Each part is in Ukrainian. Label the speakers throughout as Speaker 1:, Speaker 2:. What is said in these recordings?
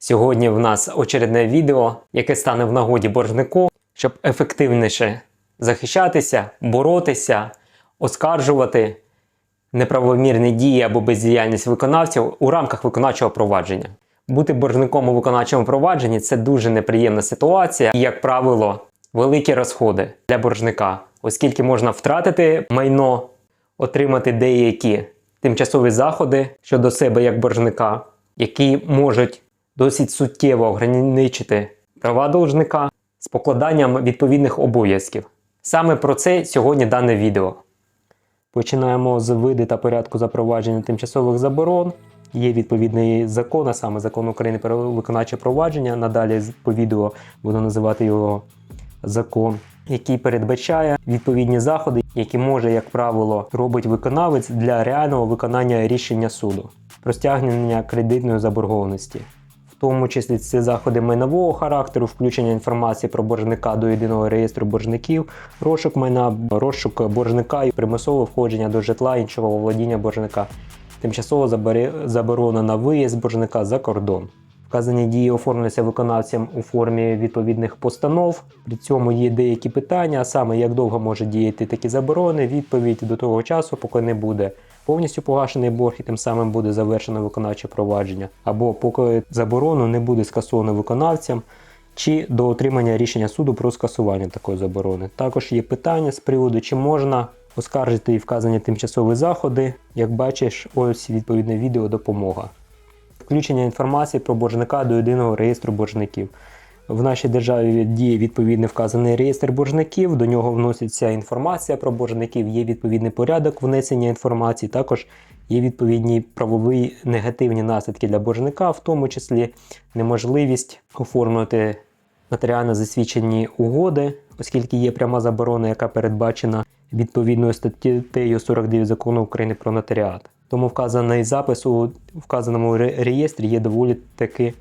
Speaker 1: Сьогодні в нас очередне відео, яке стане в нагоді боржнику, щоб ефективніше захищатися, боротися, оскаржувати неправомірні дії або бездіяльність виконавців у рамках виконавчого провадження. Бути боржником у виконавчому провадженні це дуже неприємна ситуація і, як правило, великі розходи для боржника, оскільки можна втратити майно, отримати деякі тимчасові заходи щодо себе як боржника, які можуть досить суттєво ограничити права должника з покладанням відповідних обов'язків. Саме про це сьогодні дане відео. Починаємо з види та порядку запровадження тимчасових заборон. Є відповідний закон, а саме закон України про виконавче провадження. Надалі по відео буду називати його закон, який передбачає відповідні заходи, які може, як правило, робить виконавець для реального виконання рішення суду про стягнення кредитної заборгованості. Тому числі це заходи майнового характеру, включення інформації про боржника до єдиного реєстру боржників, розшук майна, розшук боржника і примусове входження до житла іншого володіння боржника, заборона на виїзд боржника за кордон. Вказані дії оформлюються виконавцям у формі відповідних постанов. При цьому є деякі питання, а саме як довго може діяти такі заборони, відповідь до того часу, поки не буде повністю погашений борг і тим самим буде завершено виконавче провадження, або поки заборону не буде скасовано виконавцям, чи до отримання рішення суду про скасування такої заборони. Також є питання з приводу, чи можна оскаржити і вказані тимчасові заходи. Як бачиш, ось відповідне відео допомога. Включення інформації про боржника до єдиного реєстру боржників. В нашій державі діє відповідний вказаний реєстр боржників, до нього вноситься інформація про боржників, є відповідний порядок внесення інформації, також є відповідні правові негативні наслідки для боржника, в тому числі неможливість оформити нотаріально засвідчені угоди, оскільки є пряма заборона, яка передбачена відповідною статтею 49 закону України про нотаріат. Тому вказаний запис у вказаному реєстрі є доволі таки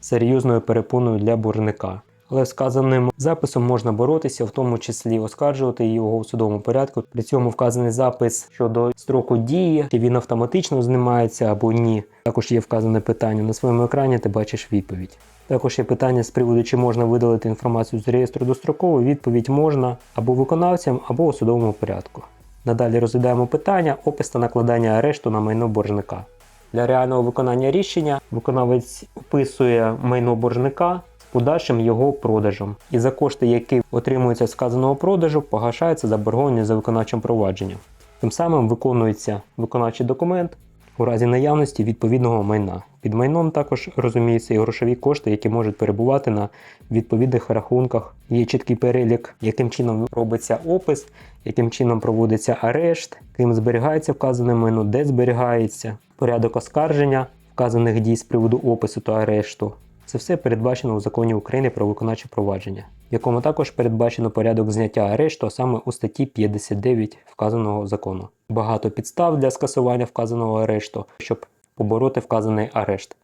Speaker 1: серйозною перепоною для боржника. Але з вказаним записом можна боротися, в тому числі оскаржувати його у судовому порядку. При цьому вказаний запис щодо строку дії, чи він автоматично знімається або ні. Також є вказане питання на своєму екрані, ти бачиш відповідь. Також є питання з приводу, чи можна видалити інформацію з реєстру достроково. Відповідь можна або виконавцям, або у судовому порядку. Надалі розглядаємо питання опис та накладання арешту на майно боржника. Для реального виконання рішення виконавець описує майно боржника з подальшим його продажем. І за кошти, які отримуються з вказаного продажу, погашається заборгованість за виконавчим провадженням. Тим самим виконується виконавчий документ у разі наявності відповідного майна. Під майном також розуміються і грошові кошти, які можуть перебувати на відповідних рахунках. Є чіткий перелік, яким чином робиться опис, яким чином проводиться арешт, ким зберігається вказане майно, де зберігається, порядок оскарження вказаних дій з приводу опису та арешту. Це все передбачено у законі України про виконавче провадження, в якому також передбачено порядок зняття арешту, а саме у статті 59 вказаного закону. Багато підстав для скасування вказаного арешту, щоб побороти вказаний арешт.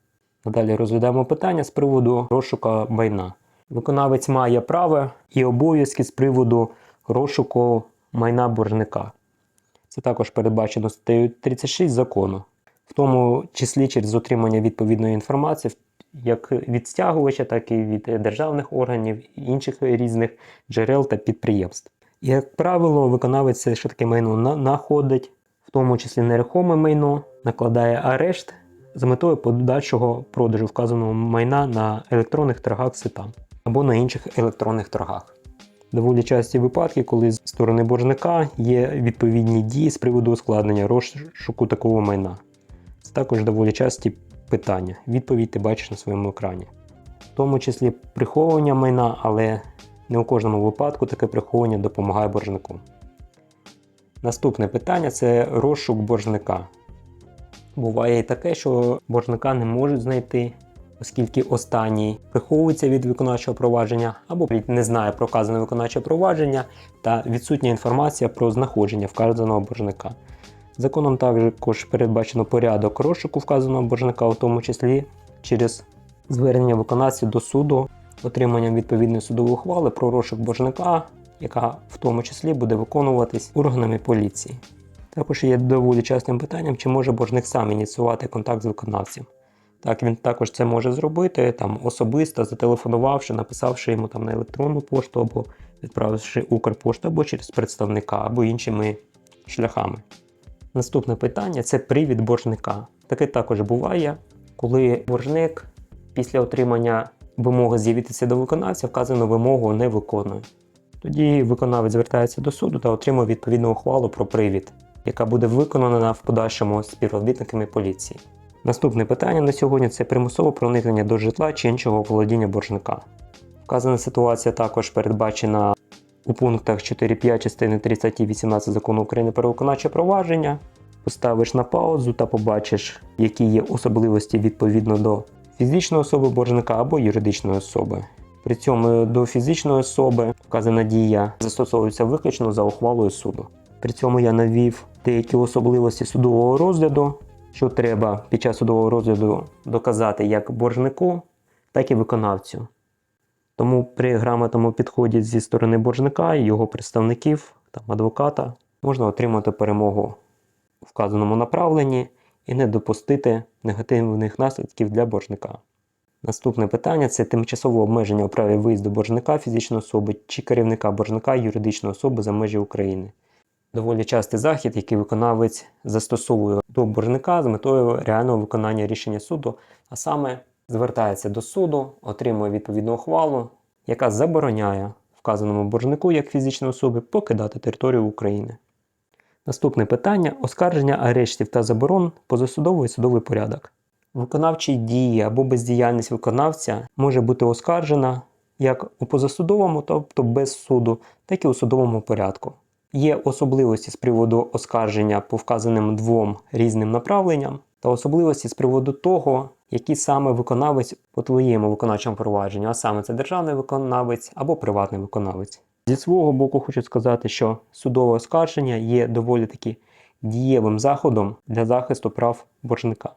Speaker 1: Надалі розглядаємо питання з приводу розшука майна. Виконавець має право і обов'язки з приводу розшуку майна боржника. Це також передбачено статтею 36 закону, в тому числі через отримання відповідної інформації як від стягувача, так і від державних органів інших різних джерел та підприємств. Як правило, виконавець ще таке майно на- находить, в тому числі нерухоме майно, накладає арешт з метою подальшого продажу вказаного майна на електронних торгах СИТА або на інших електронних торгах. Доволі часті випадки, коли з сторони боржника є відповідні дії з приводу ускладнення розшуку такого майна. Це також доволі часті питання. Відповідь ти бачиш на своєму екрані. В тому числі приховування майна, але не у кожному випадку таке приховування допомагає боржнику. Наступне питання це розшук боржника. Буває і таке, що боржника не можуть знайти, оскільки останній приховується від виконавчого провадження або не знає про вказане виконавче провадження та відсутня інформація про знаходження вказаного боржника. Законом також передбачено порядок розшуку вказаного боржника, у тому числі через звернення виконавця до суду, отриманням відповідної судової ухвали про розшук боржника, яка в тому числі буде виконуватись органами поліції. Також є доволі частим питанням, чи може боржник сам ініціювати контакт з виконавцем. Так, він також це може зробити там особисто, зателефонувавши, написавши йому там на електронну пошту або відправивши Укрпошту, або через представника, або іншими шляхами. Наступне питання це привід боржника. Таке також буває, коли боржник після отримання вимоги з'явитися до виконавця вказану вимогу не виконує. Тоді виконавець звертається до суду та отримує відповідну ухвалу про привід, яка буде виконана в подальшому співробітниками поліції. Наступне питання на сьогодні це примусове проникнення до житла чи іншого володіння боржника. Вказана ситуація також передбачена у пунктах 4.5 частини 3 статті 18 закону України про виконавче провадження. Поставиш на паузу та побачиш, які є особливості відповідно до фізичної особи боржника або юридичної особи. При цьому до фізичної особи вказана дія застосовується виключно за ухвалою суду. При цьому я навів деякі особливості судового розгляду, що треба під час судового розгляду доказати як боржнику, так і виконавцю. Тому при грамотному підході зі сторони боржника і його представників, там, адвоката, можна отримати перемогу у вказаному направленні і не допустити негативних наслідків для боржника. Наступне питання це тимчасове обмеження у праві виїзду боржника фізичної особи чи керівника боржника юридичної особи за межі України. Доволі частий захід, який виконавець застосовує до боржника з метою реального виконання рішення суду, а саме звертається до суду, отримує відповідну ухвалу, яка забороняє вказаному боржнику як фізичної особи покидати територію України. Наступне питання оскарження арештів та заборон позасудовий судовий порядок. Виконавчі дії або бездіяльність виконавця може бути оскаржена як у позасудовому, тобто без суду, так і у судовому порядку. Є особливості з приводу оскарження по вказаним двом різним направленням, та особливості з приводу того, який саме виконавець по твоєму виконавчому провадженню, а саме це державний виконавець або приватний виконавець. Зі свого боку хочу сказати, що судове оскарження є доволі таки дієвим заходом для захисту прав боржника.